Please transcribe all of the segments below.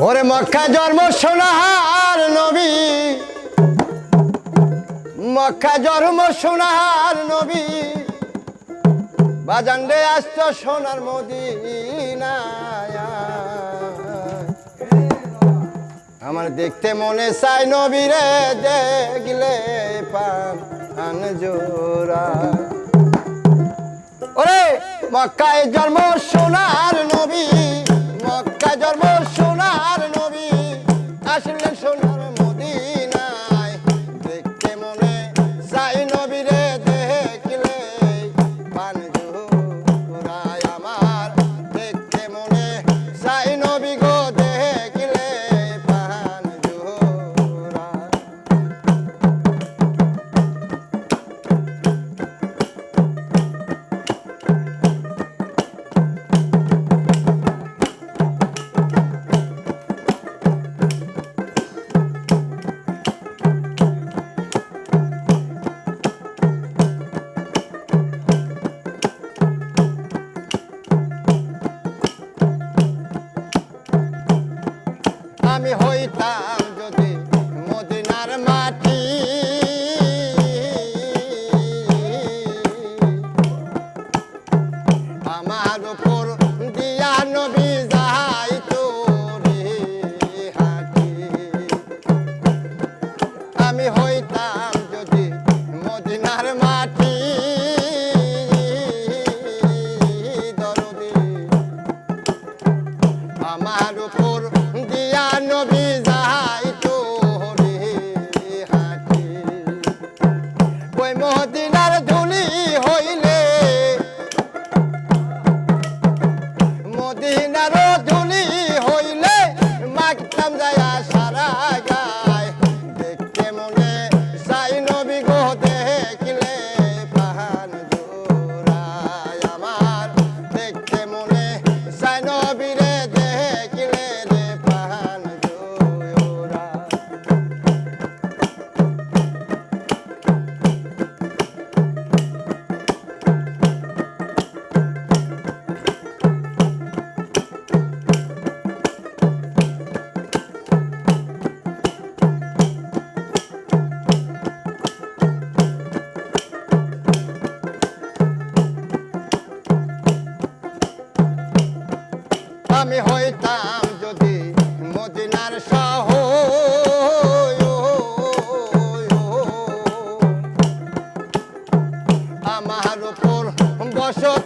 ওরে মক্কা জন্ম সোনাহার নবী। মক্কা জন্ম সোনাহার নবী। বাজান আসত সোনার মদিনায়। আমার দেখতে মনে চাই নবীরে দেখলে পান জোড়া ওরে মক্কায় জন্ম সোনার নবী।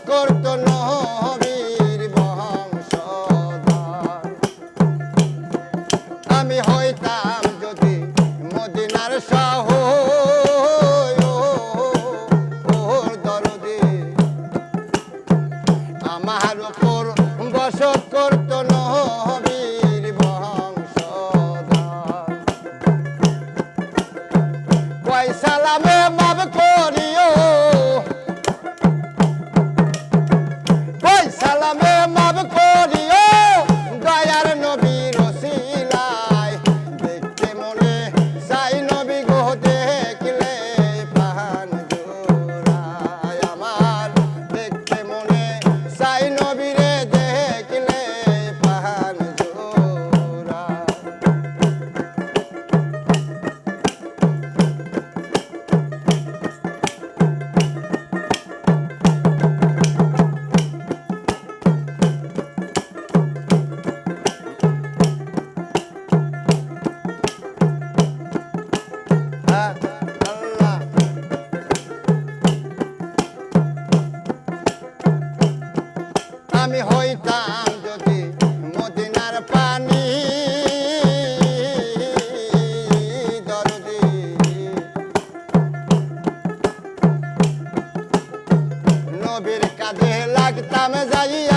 করত না থাকতাম যাইয়া